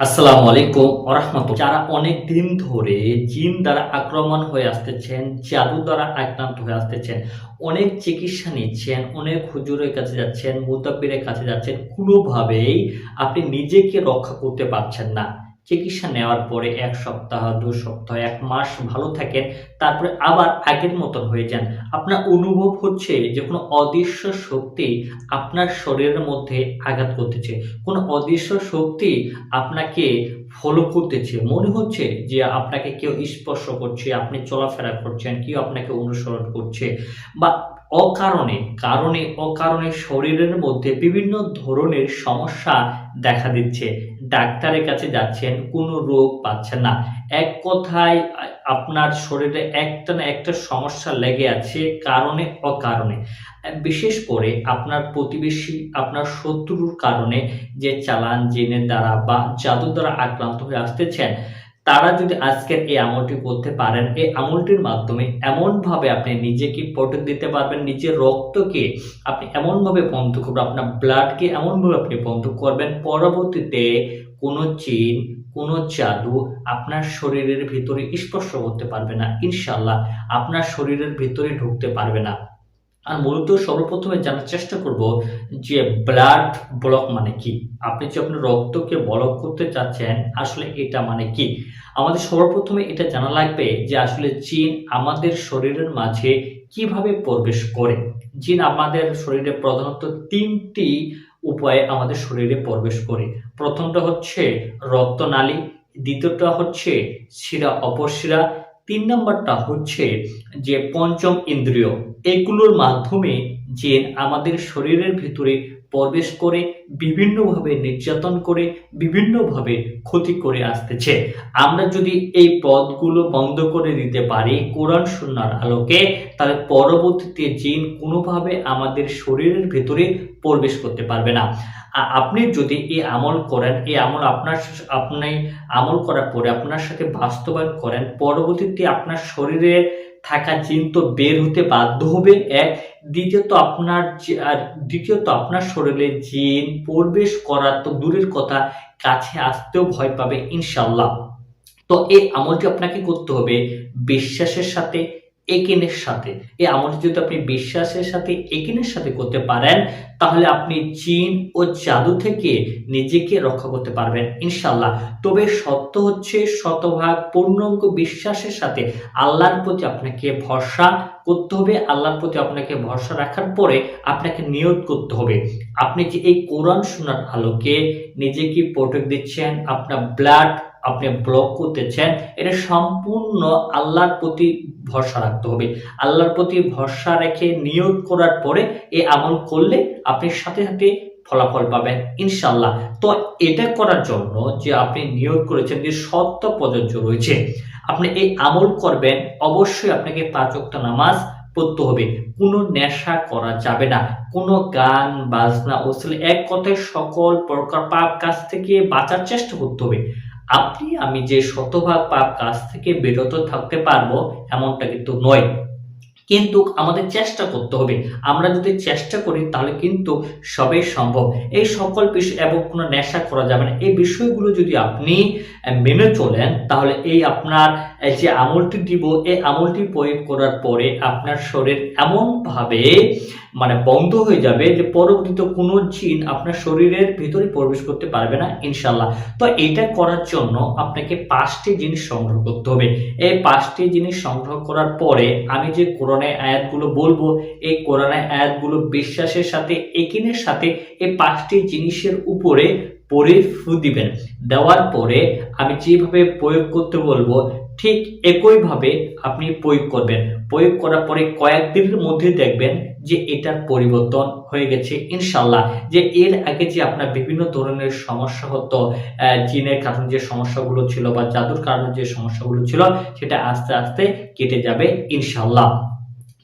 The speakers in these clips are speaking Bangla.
আসসালামু আলাইকুম ওরহমতুল্লাহ। যারা অনেক দিন ধরে জিন দ্বারা আক্রমণ হয়ে আসতেছেন, জাদু দ্বারা আক্রান্ত হয়ে আসতেছেন, অনেক চিকিৎসা নিচ্ছেন, অনেক হুজুরের কাছে যাচ্ছেন, মুতাব্বিরের কাছে যাচ্ছেন, কোনোভাবেই আপনি নিজেকে রক্ষা করতে পারছেন না। চিকিৎসা নেওয়ার পরে এক সপ্তাহ, দু সপ্তাহ, এক মাস ভালো থাকেন, তারপরে আবার আগের মতন হয়ে যান। আপনার অনুভব হচ্ছে যে কোনো অদৃশ্য শক্তি আপনার শরীরের মধ্যে আঘাত করতেছে। কোনো অদৃশ্য শক্তি আপনাকে ফলো করতেছে। মনে হচ্ছে যে আপনাকে কেউ স্পর্শ করছে, আপনি চলাফেরা করছেন, কেউ আপনাকে অনুসরণ করছে বা অকারণে, কারণে, অকারণে শরীরের মধ্যে বিভিন্ন ধরনের সমস্যা দেখা দিচ্ছে। ডাক্তারের কাছে যাচ্ছেন, কোনো রোগ পাচ্ছেন না। এক কথায়, আপনার শরীরে একটা না একটা সমস্যা লেগে আছে, কারণে, অকারণে। বিশেষ করে আপনার প্রতিবেশী, আপনার শত্রুর কারণে যে চালান জিনের দ্বারা বা জাদুর দ্বারা আক্রান্ত হয়ে আসতেছেন তারা যদি আজকের এই আমলটি করতে পারেন, এই আমলটির মাধ্যমে এমনভাবে আপনি নিজেকে প্রোটেক্ট দিতে পারবেন, নিজের রক্তকে আপনি এমনভাবে বন্ধ করবেন, আপনার ব্লাডকে এমনভাবে আপনি বন্ধ করবেন, পরবর্তীতে কোনো চিন কোনো জাদু আপনার শরীরের ভিতরে স্পর্শ করতে পারবে না। ইনশাল্লাহ আপনার শরীরের ভিতরে ঢুকতে পারবে না। আর মূলত সর্বপ্রথমে জানার চেষ্টা করব যে ব্লাড ব্লক মানে কি? আপনি যে আপনার রক্তকে ব্লক করতে চাচ্ছেন, আসলে এটা মানে কি? আমাদের সর্বপ্রথমে এটা জানা লাগবে যে আসলে জিন আমাদের শরীরের মাঝে কীভাবে প্রবেশ করে। জিন আমাদের শরীরে প্রধানত তিনটি উপায়ে আমাদের শরীরে প্রবেশ করে। প্রথমটা হচ্ছে রক্তনালী, দ্বিতীয়টা হচ্ছে শিরা অপশিরা তিন নম্বরটা হচ্ছে যে পঞ্চম ইন্দ্রিয়, এগুলোর মাধ্যমে জিন আমাদের শরীরের ভিতরে প্রবেশ করে বিভিন্নভাবে নির্যাতন করে, বিভিন্নভাবে ক্ষতি করে আসতেছে। আমরা যদি এই পথগুলো বন্ধ করে দিতে পারি কোরআন সুন্নার আলোকে, তাহলে পরবর্তীতে জিন কোনোভাবে আমাদের শরীরের ভিতরে প্রবেশ করতে পারবে না। আপনি যদি এই আমল করেন, এই আমল আপনার আপনি আমল করার পরে আপনার সাথে বাস্তবায়ন করেন, পরবর্তীতে আপনার শরীরে থাকা জিন তো বের হতে বাধ্য হবে। এক, দ্বিতীয়ত আপনার আর দ্বিতীয়ত আপনার শরীরে জিন প্রবেশ করা তো দূরের কথা, কাছে আসতেও ভয় পাবে ইনশাল্লাহ তো এই আমলটি আপনাকে করতে হবে বিশ্বাসের সাথে একিনের সাথে। এই আমলটি যদি আপনি বিশ্বাসের সাথে একিনের সাথে করতে পারেন, তাহলে আপনি চীন ও জাদু থেকে নিজেকে রক্ষা করতে পারবেন ইনশাল্লাহ তবে সত্য হচ্ছে শতভাগ পূর্ণাঙ্গ বিশ্বাসের সাথে আল্লাহর প্রতি আপনাকে ভরসা করতে হবে। আল্লাহর প্রতি আপনাকে ভরসা রাখার পরে আপনাকে নিয়োগ করতে হবে। আপনি যে এই কোরআন শোনার আলোকে নিজেকে প্রোটেক্ট দিচ্ছেন, আপনার ব্লাড আপনি ব্লক করতেছেন এটা সম্পূর্ণ আল্লাহর প্রতি ভরসা রাখতে হবে। আল্লাহর প্রতি ভরসা রেখে নিয়োগ করার পরে এই আমল করলে আপনি সাথে সাথে ফলাফল পাবেন ইনশাল্লাহ তো এটা করার জন্য যে আপনি নিয়োগ করেছেন, যে সত্য প্রযোজ্য রয়েছে, আপনি এই আমল করবেন, অবশ্যই আপনাকে পাঁচ ওয়াক্ত নামাজ পড়তে হবে। কোনো নেশা করা যাবে না। কোনো গান, বাজনা অশ্লীল এক কথায় সকল প্রকার পাপ কাজ থেকে বাঁচার চেষ্টা করতে হবে। আপনি, আমি যে শতভাগ পাপ কাজ থেকে বিরত থাকতে পারব, এমনটা কিন্তু নয়। কিন্তু আমাদের চেষ্টা করতে হবে। আমরা যদি চেষ্টা করি, তাহলে কিন্তু সবই সম্ভব। এই সকল বিষয় এবং কোনো নেশা করা যাবে না। এই বিষয়গুলো যদি আপনি মেনে চলেন, তাহলে এই আপনার যে আমলটি দিব, এই আমলটি প্রয়োগ করার পরে আপনার শরীর এমনভাবে মানে বন্ধ হয়ে যাবে যে পরবর্তীতে কোনো জিন আপনার শরীরের ভিতরে প্রবেশ করতে পারবে না ইনশাল্লাহ তো এটা করার জন্য আপনাকে পাঁচটি জিনিস সংগ্রহ করতে হবে। এই পাঁচটি জিনিস সংগ্রহ করার পরে আমি যে কোরআনের আয়াতগুলো বলব, এই কোরআনের আয়াতগুলো বিশ্বাসের সাথে, একিনের সাথে এই পাঁচটি জিনিসের উপরে পরে ফু দিবেন। দেওয়ার পরে আমি যেভাবে প্রয়োগ করতে বলব, ঠিক একইভাবে আপনি প্রয়োগ করবেন। প্রয়োগ করার পরে কয়েকদিনের মধ্যে দেখবেন যে এটার পরিবর্তন হয়ে গেছে ইনশাল্লাহ যে এর আগে যে আপনার বিভিন্ন ধরনের সমস্যা হতো জিনের কারণে যে সমস্যাগুলো ছিল বা জাদুর কারণে যে সমস্যাগুলো ছিল, সেটা আস্তে আস্তে কেটে যাবে ইনশাল্লাহ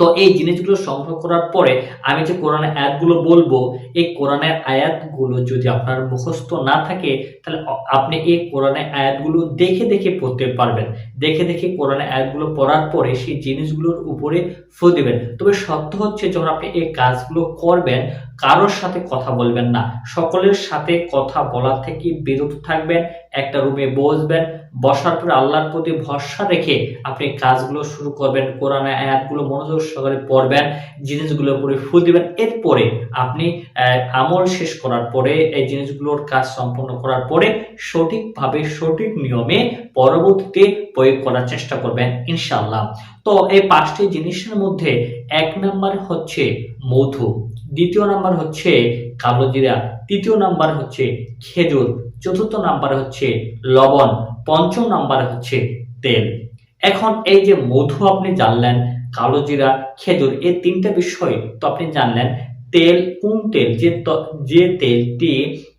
তো এই জিনিসগুলো সংগ্রহ করার পরে আমি যে কোরআনের আয়াতগুলো বলব, এই কোরআনের আয়াতগুলো যদি আপনার মুখস্থ না থাকে, তাহলে আপনি এই কোরআনের আয়াতগুলো দেখে দেখে পড়তে পারবেন। দেখে দেখে কোরআনের আয়াতগুলো পড়ার পরে সেই জিনিসগুলোর উপরে ফু দিবেন। তবে সত্য হচ্ছে যখন আপনি এই কাজগুলো করবেন, কারোর সাথে কথা বলবেন না। সকলের সাথে কথা বলা থেকে বিরত থাকবেন, একটা রুমে বসবেন, বসার পরে আল্লাহর প্রতি ভরসা রেখে আপনি কাজগুলো শুরু করবেন, কোরআনে আয়াতগুলো মনোযোগ সহকারে পড়বেন জিনিসগুলোর উপরে ফু দিবেন। এরপরে আপনি আমল শেষ করার পরে, এই জিনিসগুলোর কাজ সম্পন্ন করার পরে সঠিকভাবে সঠিক নিয়মে পরবর্তীতে প্রয়োগ করার চেষ্টা করবেন, ইনশাআল্লাহ। তো এই পাঁচটি জিনিসের মধ্যে এক নাম্বার হচ্ছে মধু, দ্বিতীয় নাম্বার হচ্ছে কালোজিরা তৃতীয় নাম্বার হচ্ছে খেজুর, চতুর্থ নাম্বার হচ্ছে লবণ, পঞ্চম নাম্বার হচ্ছে তেল। এখন এই যে মধু আপনি জানলেন কালোজিরা খেজুর, এই তিনটা বিষয় তো আপনি জানলেন, তেল, কোন তেল? যে যে তেলটি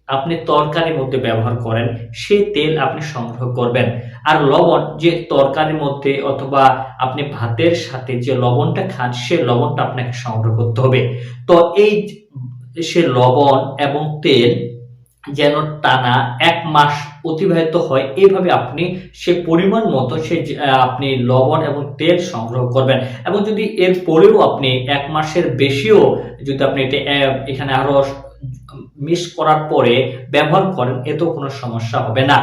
আপনি তরকারির মধ্যে ব্যবহার করেন, সেই তেল আপনি সংগ্রহ করবেন। আর লবণ, যে তরকারির মধ্যে অথবা আপনি ভাতের সাথে যে লবণটা খান, সে লবণটা আপনাকে সংগ্রহ করতে হবে। তো এই সে লবণ এবং তেল যেন টানা এক মাস অতিবাহিত হয় এইভাবে আপনি সে পরিমাণ মতো সে আপনি লবণ এবং তেল সংগ্রহ করবেন। এবং যদি এর পরেও আপনি এক মাসের বেশিও যদি আপনি এটা এখানে আরও মিস করার পরে ব্যবহার করেন, এতেও কোনো সমস্যা হবে না।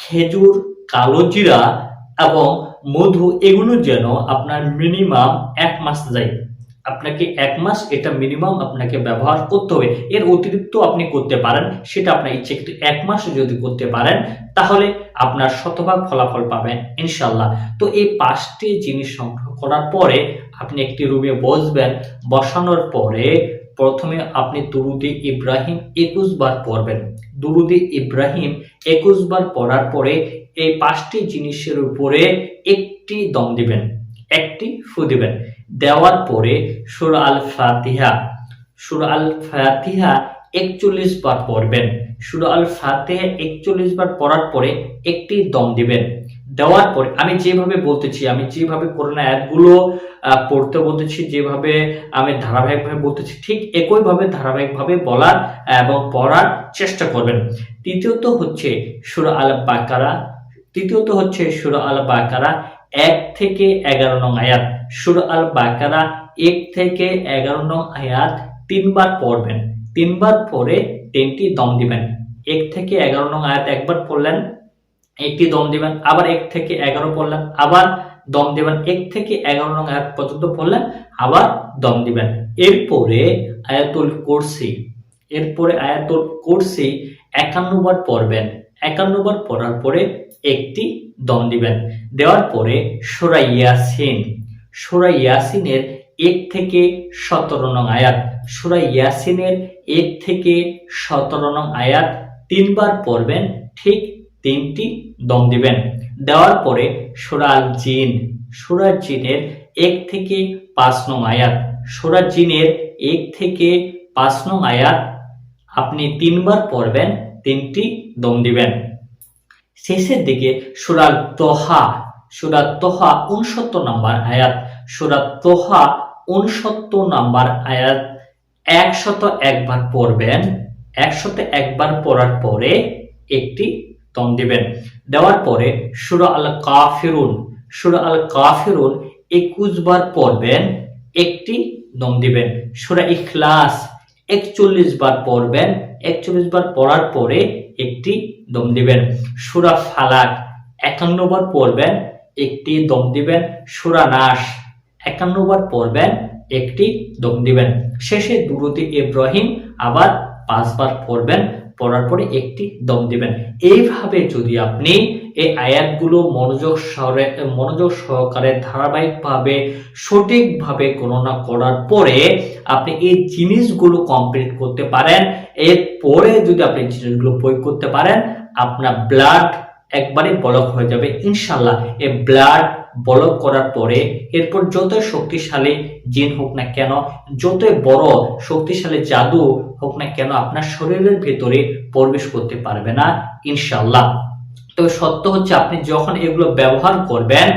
খেজুর, কালো জিরা এবং মধু, এগুলো যেন আপনার মিনিমাম এক মাস যায়। আপনাকে এক মাস এটা মিনিমাম আপনাকে ব্যবহার করতে হবে। এর অতিরিক্ত আপনি করতে পারেন, সেটা আপনার ইচ্ছে, কিন্তু এক মাস যদি করতে পারেন, তাহলে আপনার শতভাগ ফলাফল পাবেন ইনশাল্লাহ তো এই পাঁচটি জিনিস সংগ্রহ করার পরে আপনি একটি রুমে বসবেন, বসানোর পরে প্রথমে আপনি দুরুদে ইব্রাহিম একুশ বার পড়বেন। দুরুদে ইব্রাহিম একুশ বার পড়ার পরে এই পাঁচটি জিনিসের উপরে একটি দম দিবেন, একটি ফু দিবেন। দেওয়ার পরে সুর আল ফাতিহা সুর আল ফাতিহা একচল্লিশ বার পড়বেন। সুর আল ফাতিহা একচল্লিশ বার পড়ার পরে একটি দম দিবেন। দেওয়ার পরে আমি যেভাবে বলতেছি, আমি যেভাবে করোনা অ্যাপগুলো পড়তে বলতেছি, যেভাবে আমি ধারাবাহিকভাবে বলতেছি, ঠিক একইভাবে ধারাবাহিকভাবে বলার, এবং পড়ার চেষ্টা করবেন। তৃতীয়ত হচ্ছে সুর আল বাকারা তৃতীয়ত হচ্ছে সুর আল বাকারা এক থেকে এগারো নং আয়াত। সুর আল বাকারা এক থেকে এগারো নং আয়াত তিনবার পড়বেন। তিনবার পরে তিনটি দম দিবেন। এক থেকে এগারো নং আয়াত একবার পড়লেন একটি দম দিবেন, আবার এক থেকে এগারো পড়লেন, আবার দম দিবেন, এক থেকে এগারো নং আয়াত পর্যন্ত পড়লেন, আবার দম দিবেন। এরপরে আয়াতুল কুরসি, এরপরে আয়াতুল কুরসি একান্ন বার পড়বেন। একান্ন বার পড়ার পরে একটি দম দিবেন। দেওয়ার পরে সুরা ইয়াসিন, সুরা ইয়াসিনের এক থেকে সতেরো নং আয়াত, সুরা ইয়াসিনের এক থেকে সতেরো নং আয়াত তিনবার পড়বেন, ঠিক তিনটি দম দিবেন। দেওয়ার পরে সুরা আল জিন। সুরা জিনের এক থেকে পাঁচ নং আয়াত। সুরা জিনের এক থেকে পাঁচ নং আয়াত আপনি তিনবার পড়বেন, তিনটি দম দিবেন। শেষের দিকে সুরা তোহা। সুরা তোহা উনসত্তর নাম্বার আয়াত। সুরা তোহা উনসত্তর নাম্বার আয়াত একশত একবার পড়বেন। একশত একবার পড়ার পরে একটি দম দিবেন। দেওয়ার পরে সুরা আল কাফিরুন সুরা আল কাফিরুন একুশ বার পড়বেন, একটি দম দিবেন। সুরা ইখলাস একচল্লিশ বার পড়বেন, একচল্লিশ বার পড়ার পরে একটি দম দিবেন। সুরা ফালাক একান্ন বার পড়বেন, একটি দম দিবেন। সুরা নাস একান্ন বার পড়বেন, একটি দম দিবেন। শেষে দুরুতি ইব্রাহিম আবার পাঁচবার পড়বেন। পড়ার পরে একটি দম দিবেন। এইভাবে যদি আপনি এই আয়াতগুলো মনোযোগ সহকারে মনোযোগ সহকারে ধারাবাহিকভাবে সঠিকভাবে গণনা করার পরে আপনি এই জিনিসগুলো কমপ্লিট করতে পারেন। এরপরে যদি আপনি জিনিসগুলো প্রয়োগ করতে পারেন, আপনার ব্লাড একবারে বলক হয়ে যাবে। ইনশাল্লাহ এ ব্লাড বলক করার পরে এরপর যতই শক্তিশালী জিন হোক না কেন, যতই বড় শক্তিশালী জাদু হোক না কেন, আপনার শরীরের ভেতরে প্রবেশ করতে পারবে না ইনশাল্লাহ তবে সত্য হচ্ছে আপনি যখন এগুলো ব্যবহার করবেন,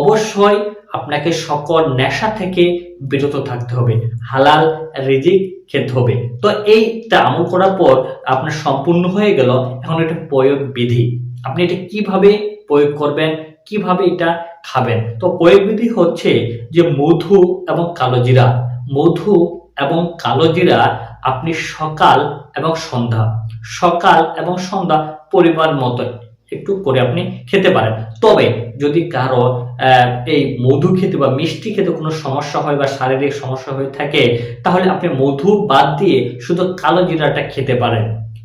অবশ্যই আপনাকে সকল নেশা থেকে বিরত থাকতে হবে, হালাল রিজিক খেতে হবে। তো এইটা আমল করার পর আপনার সম্পূর্ণ হয়ে গেল, এখন এটা প্রয়োগ বিধি। আপনি এটা কীভাবে প্রয়োগ করবেন, কীভাবে এটা খাবেন? তো প্রয়োগ বিধি হচ্ছে যে মধু এবং কালোজিরা মধু এবং কালোজিরা আপনি সকাল এবং সন্ধ্যা। সকাল এবং সন্ধ্যা পরিমাণ মতো একটু করে আপনি খেতে পারেন। তবে যদি কারও এই মধু খেতে বা মিষ্টি খেতে কোনো সমস্যা হয় বা শারীরিক সমস্যা হয়ে থাকে, তাহলে আপনি মধু বাদ দিয়ে শুধু কালো জিরাটা খেতে পারেন।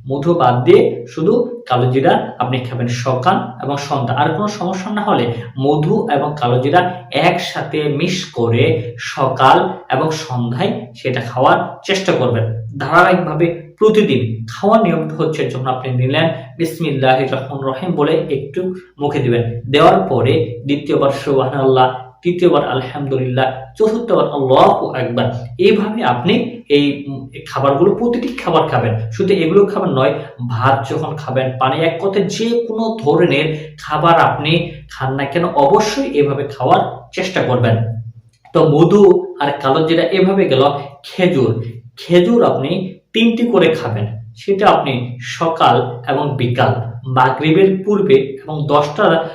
মধু বাদ দিয়ে শুধু কালো জিরা আপনি খাবেন সকাল এবং সন্ধ্যা। আর কোনো সমস্যা না হলে মধু এবং কালো জিরা একসাথে মিশ করে সকাল এবং সন্ধ্যায় সেটা খাওয়ার চেষ্টা করবেন। ধারাবাহিকভাবে প্রতিদিন খাওয়ার নিয়মটা হচ্ছে যখন আপনি নিলেন বিসমিল্লাহ রহমান রহিম বলে একটু মুখে দিবেন। দেওয়ার পরে দ্বিতীয়বার সুবাহ আল্লাহ তৃতীয়বার আলহামদুলিল্লাহ, চতুর্থবার আল্লাহ একবার এইভাবে আপনি এই খাবারগুলো, প্রতিটি খাবার খাবেন। শুধু এগুলো খাবার নয়, ভাত যখন খাবেন, পানি এক কথায় যে কোনো ধরনের খাবার আপনি খান না কেন, অবশ্যই এভাবে খাওয়ার চেষ্টা করবেন। তো মধু আর কালো যেটা এভাবে গেল, খেজুর। খেজুর আপনি তিনটি করে খাবেন, সেটা আপনি সকাল এবং বিকাল। মাগরিবের পূর্বে এবং দশটা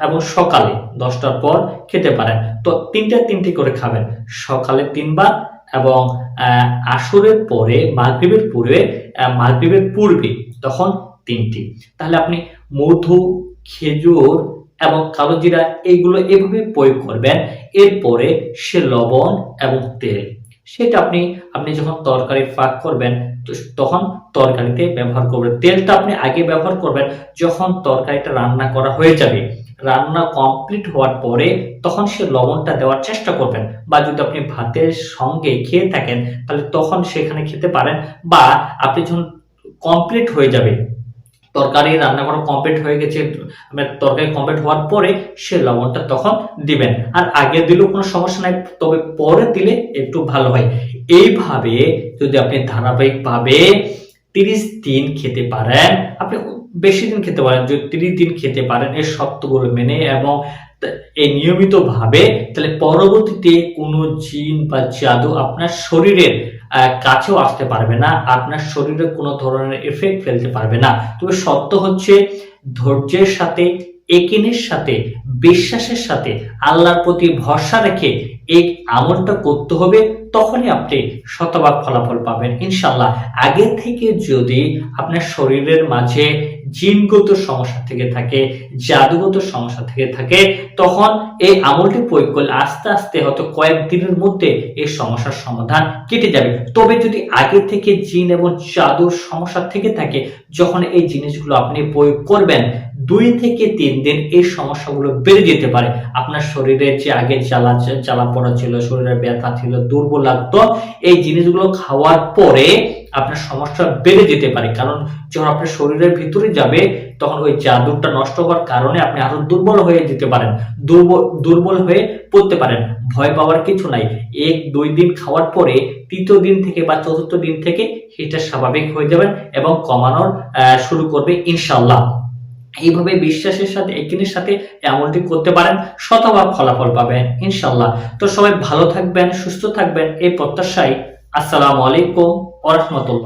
এবং সকালে, দশটার পর খেতে পারেন। তো তিনটা তিনটি করে খাবেন। সকালে তিনবার এবং আসরের পরে, মাগরিবের পূর্বে মাগরিবের পূর্বে তখন তিনটি। তাহলে আপনি মধু, খেজুর এবং কালো জিরা এইগুলো এভাবে প্রয়োগ করবেন। এরপরে সে লবণ এবং তেল। সেটা আপনি আপনি যখন তরকারি ফাঁক করবেন তখন তরকারিতে ব্যবহার করবেন। তেলটা আপনি আগে ব্যবহার করবেন যখন তরকারিটা রান্না করা হয়ে যাবে। রান্না কমপ্লিট হওয়ার পরে তখন সে লবণটা দেওয়ার চেষ্টা করবেন বা যদি আপনি ভাতের সঙ্গে খেয়ে থাকেন তাহলে তখন সেখানে খেতে পারেন বা আপনি যখন কমপ্লিট হয়ে যাবে তরকারি রান্না করা কমপ্লিট হয়ে গেছে মানে তরকারি কমপ্লিট হওয়ার পরে সে লবণটা তখন দিবেন। আর আগে দিলেও কোনো সমস্যা নাই, তবে পরে দিলে একটু ভালো হয়। এইভাবে যদি আপনি ধারাবাহিকভাবে তিরিশ দিন খেতে পারেন, আপনি বেশি দিন খেতে পারেন, যদি তিরিশ দিন খেতে পারেন এই শর্তগুলো মেনে এবং এই নিয়মিতভাবে, তাহলে পরবর্তীতে কোনো জিন বা জাদু আপনার শরীরের কাছেও আসতে পারবে না, আপনার শরীরে কোনো ধরনের এফেক্ট ফেলতে পারবে না। তবে সত্য হচ্ছে, ধৈর্যের সাথে, একিনের সাথে, বিশ্বাসের সাথে, আল্লাহর প্রতি ভরসা রেখে এই আমলটা করতে হবে, তখনই আপনি শতভাগ ফলাফল পাবেন ইনশাল্লাহ আগে থেকে যদি আপনার শরীরের মাঝে জিনগত সমস্যা থেকে থাকে, জাদুগত সমস্যা থেকে থাকে, তখন এই আমলটি প্রয়োগ করলে আস্তে আস্তে হয়তো কয়েকদিনের মধ্যে এই সমস্যার সমাধান কেটে যাবে। তবে যদি আগে থেকে জিন এবং জাদুর সমস্যা থেকে থাকে, যখন এই জিনিসগুলো আপনি প্রয়োগ করবেন, দুই থেকে তিন দিন এই সমস্যাগুলো বেড়ে যেতে পারে। আপনার শরীরে যে আগে জ্বালা জ্বালা পড়া ছিল, শরীরে ব্যথা ছিল, দুর্বল লাগতো, এই জিনিসগুলো খাওয়ার পরে আপনার সমস্যা বেড়ে যেতে পারে। কারণ যখন আপনার শরীরের ভিতরে যাবে, তখন ওই জাদুটা নষ্ট হওয়ার কারণে আপনি আরও দুর্বল হয়ে যেতে পারেন। দুর্বল দুর্বল হয়ে পড়তে পারেন। ভয় পাওয়ার কিছু নাই। এক, দুই দিন খাওয়ার পরে তৃতীয় দিন থেকে বা চতুর্থ দিন থেকে সেটা স্বাভাবিক হয়ে যাবেন এবং কমানোর শুরু করবে ইনশাল্লাহ এইভাবে বিশ্বাসের সাথে, একদিনের সাথে এমনটি করতে পারেন, শতভাগ ফলাফল পাবেন ইনশাল্লাহ তো সবাই ভালো থাকবেন, সুস্থ থাকবেন, এই প্রত্যাশায় আসসালামু আলাইকুম। ওরহমতুল্লাহ